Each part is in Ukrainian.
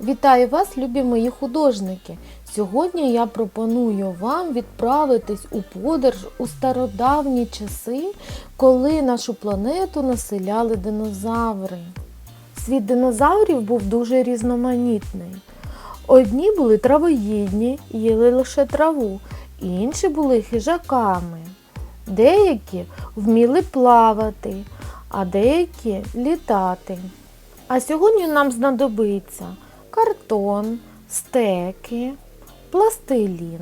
Вітаю вас, любі мої художники! Сьогодні я пропоную вам відправитись у подорож у стародавні часи, коли нашу планету населяли динозаври. Світ динозаврів був дуже різноманітний. Одні були травоїдні, їли лише траву, інші були хижаками. Деякі вміли плавати, а деякі літати. А сьогодні нам знадобиться картон, стеки, пластилін.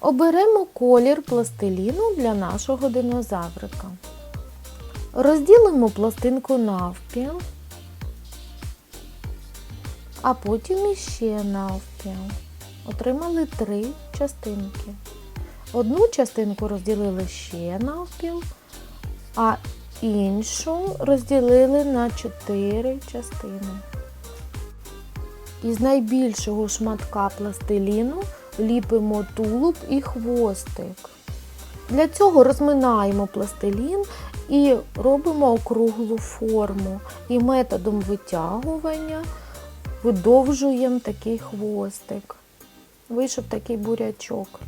Оберемо колір пластиліну для нашого динозаврика. Розділимо пластинку навпіл, а потім іще навпіл. Отримали три частинки. Одну частинку розділили ще навпіл, а іншу розділили на чотири частини. Із найбільшого шматка пластиліну ліпимо тулуб і хвостик. Для цього розминаємо пластилін і робимо округлу форму. І методом витягування видовжуємо такий хвостик. Вийшов такий бурячок.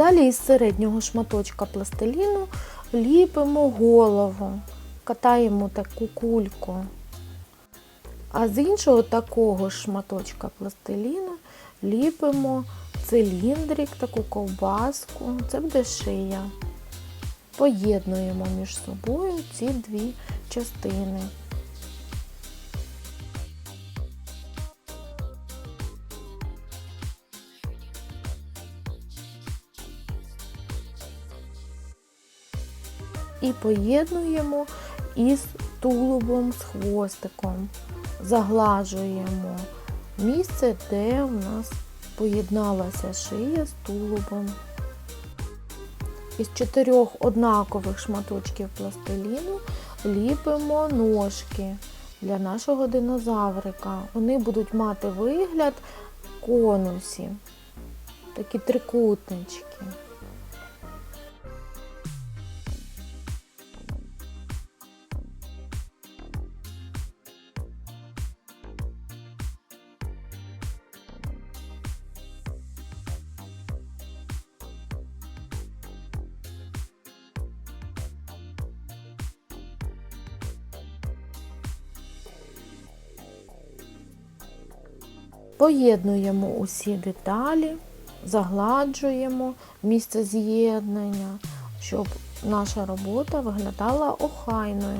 Далі із середнього шматочка пластиліну ліпимо голову, катаємо таку кульку. А з іншого такого шматочка пластиліну ліпимо циліндрик, таку ковбаску, це буде шия. Поєднуємо між собою ці дві частини. І поєднуємо із тулубом з хвостиком. Заглажуємо місце, де у нас поєдналася шия з тулубом. Із чотирьох однакових шматочків пластиліну ліпимо ножки для нашого динозаврика. Вони будуть мати вигляд конусів, такі трикутнички. Поєднуємо усі деталі, загладжуємо місце з'єднання, щоб наша робота виглядала охайною.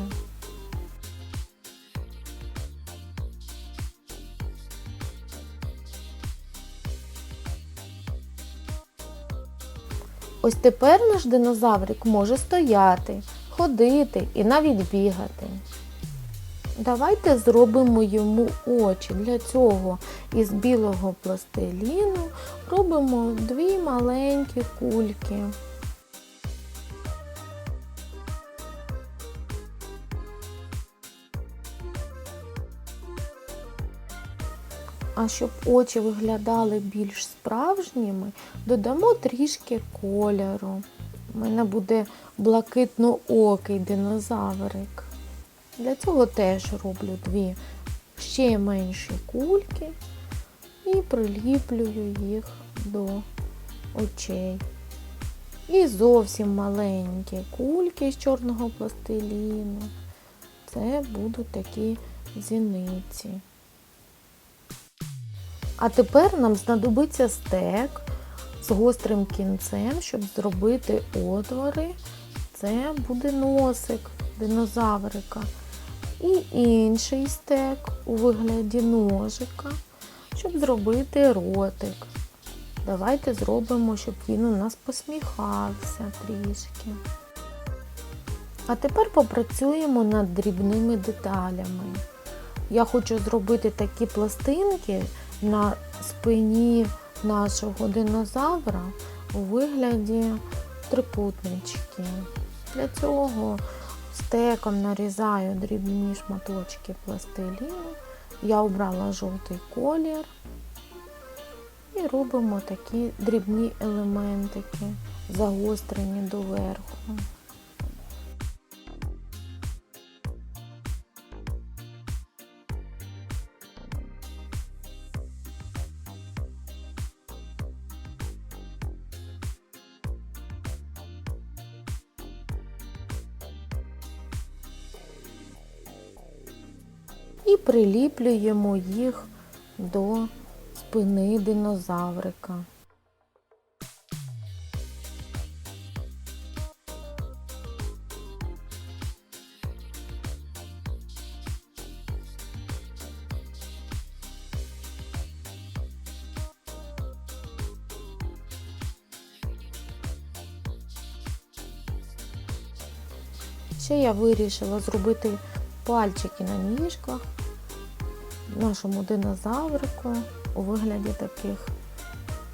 Ось тепер наш динозаврик може стояти, ходити і навіть бігати. Давайте зробимо йому очі. Для цього із білого пластиліну робимо дві маленькі кульки. А щоб очі виглядали більш справжніми, додамо трішки кольору. У мене буде блакитно-окий динозаврик. Для цього теж роблю дві ще менші кульки і приліплюю їх до очей. І зовсім маленькі кульки з чорного пластиліну. Це будуть такі зіниці. А тепер нам знадобиться стек з гострим кінцем, щоб зробити отвори. Це буде носик динозаврика. І інший стек у вигляді ножика, щоб зробити ротик. Давайте зробимо, щоб він у нас посміхався трішки. А тепер попрацюємо над дрібними деталями. Я хочу зробити такі пластинки на спині нашого динозавра у вигляді трикутнички. Для цього стеком нарізаю дрібні шматочки пластиліну. Я обрала жовтий колір і робимо такі дрібні елементики, загострені доверху. Приліплюємо їх до спини динозаврика. Ще я вирішила зробити пальчики на ніжках нашому динозаврику у вигляді таких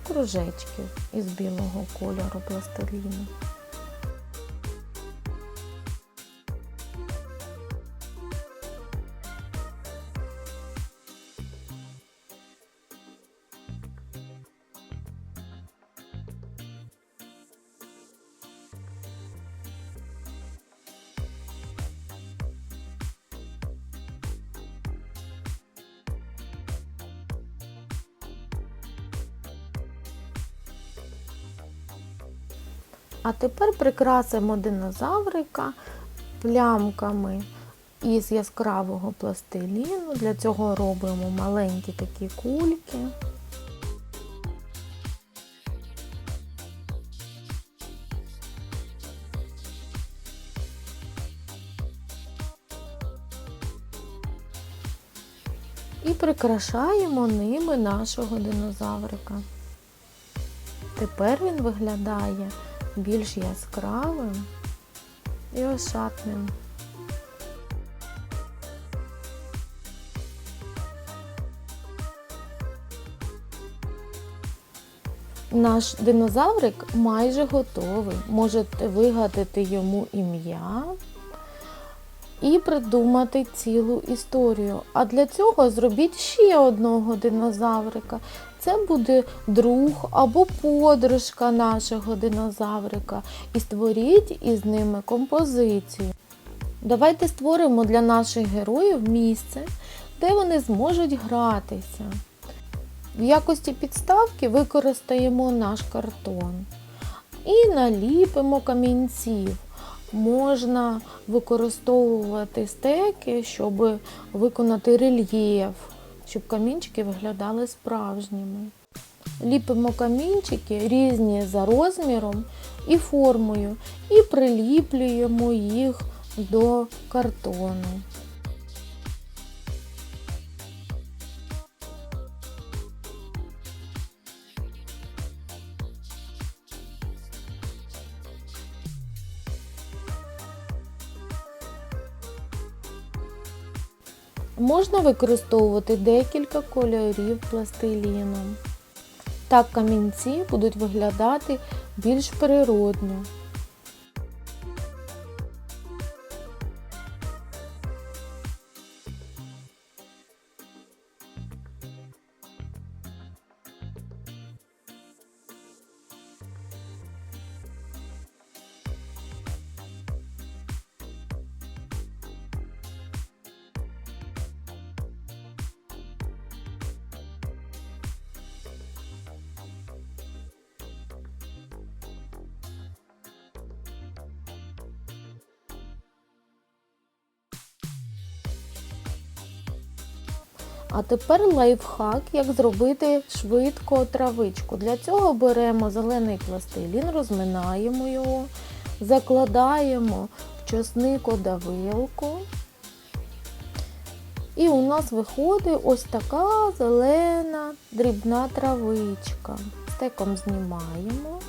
кружечків із білого кольору пластиліну. А тепер прикрасимо динозаврика плямками із яскравого пластиліну. Для цього робимо маленькі такі кульки. І прикрашаємо ними нашого динозаврика. Тепер він виглядає більш яскравим і ошатним. Наш динозаврик майже готовий. Можете вигадати йому ім'я і придумати цілу історію. А для цього зробіть ще одного динозаврика. Це буде друг або подружка нашого динозаврика. І створіть із ними композицію. Давайте створимо для наших героїв місце, де вони зможуть гратися. В якості підставки використаємо наш картон і наліпимо камінців. Можна використовувати стеки, щоб виконати рельєф, щоб камінчики виглядали справжніми. Ліпимо камінчики різні за розміром і формою і приліплюємо їх до картону. Можна використовувати декілька кольорів пластиліну. Так камінці будуть виглядати більш природньо. А тепер лайфхак, як зробити швидко травичку. Для цього беремо зелений пластилін, розминаємо його, закладаємо в часникодавилку. І у нас виходить ось така зелена дрібна травичка. Стеком знімаємо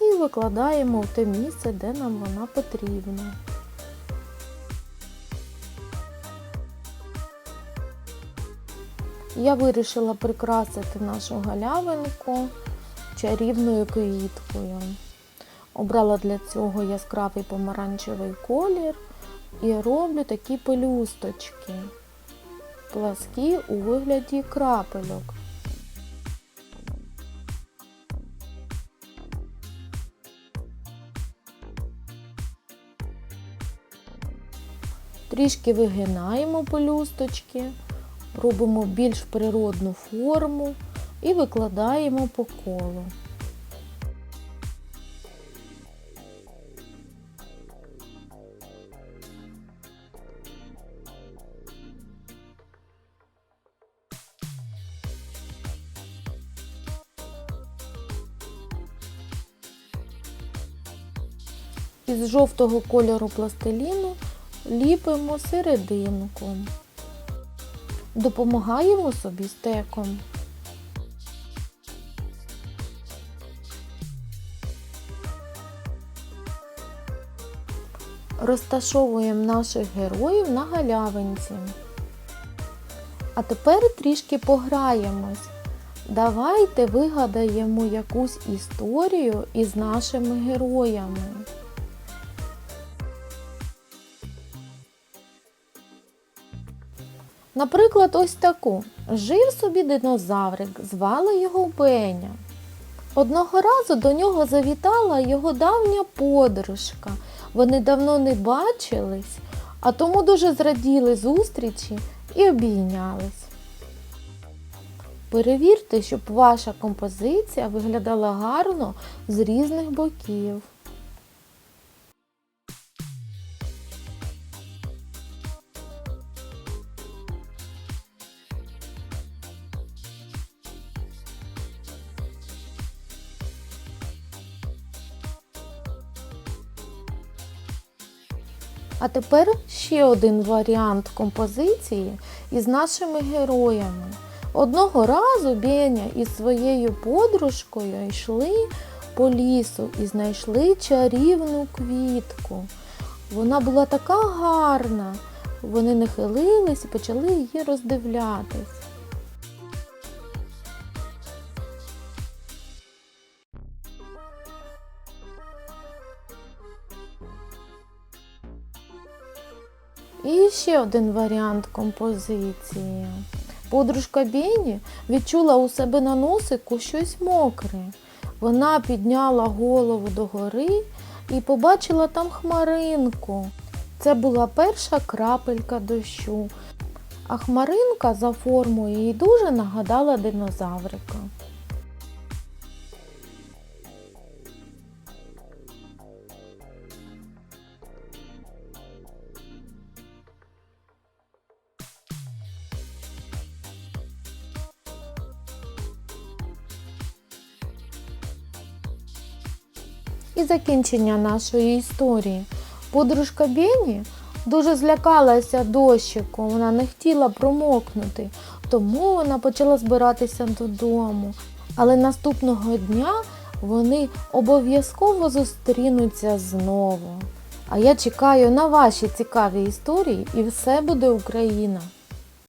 і викладаємо в те місце, де нам вона потрібна. Я вирішила прикрасити нашу галявинку чарівною квіткою. Обрала для цього яскравий помаранчевий колір і роблю такі пелюсточки, пласкі у вигляді крапельок. Трішки вигинаємо пелюсточки робимо більш природну форму і викладаємо по колу. Із жовтого кольору пластиліну ліпимо серединку. Допомагаємо собі стеком. Розташовуємо наших героїв на галявинці. А тепер трішки пограємось. Давайте вигадаємо якусь історію із нашими героями. Наприклад, ось таку. Жив собі динозаврик, звали його Беня. Одного разу до нього завітала його давня подружка. Вони давно не бачились, а тому дуже зраділи зустрічі і обійнялись. Перевірте, щоб ваша композиція виглядала гарно з різних боків. А тепер ще один варіант композиції із нашими героями. Одного разу Беня із своєю подружкою йшли по лісу і знайшли чарівну квітку. Вона була така гарна. Вони нахилились і почали її роздивлятись. Ще один варіант композиції. Подружка Бені відчула у себе на носику щось мокре. Вона підняла голову догори і побачила там хмаринку. Це була перша крапелька дощу, а хмаринка за формою їй дуже нагадала динозаврика. І закінчення нашої історії. Подружка Бені дуже злякалася дощику, вона не хотіла промокнути, тому вона почала збиратися додому. Але наступного дня вони обов'язково зустрінуться знову. А я чекаю на ваші цікаві історії і все буде Україна!